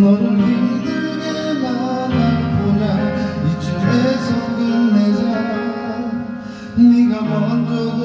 너를 힘들게 만났구나. 이쯤에서 끝내자. 네가 먼저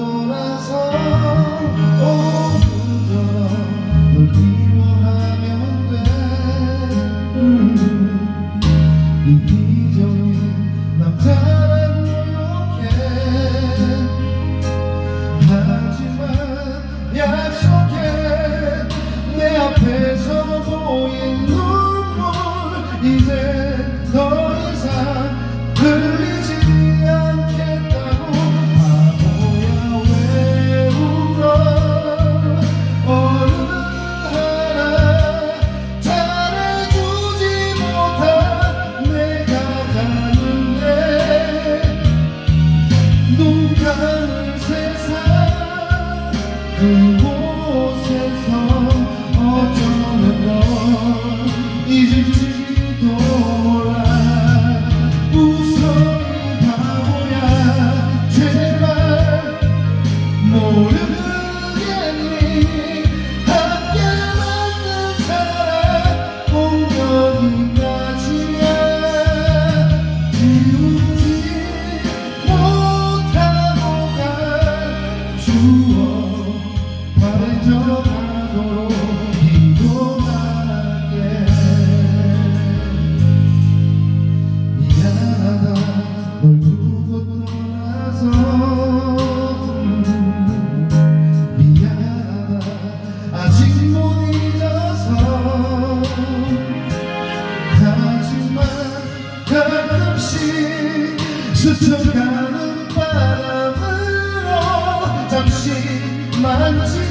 스쳐가는 바람으로 잠시 만지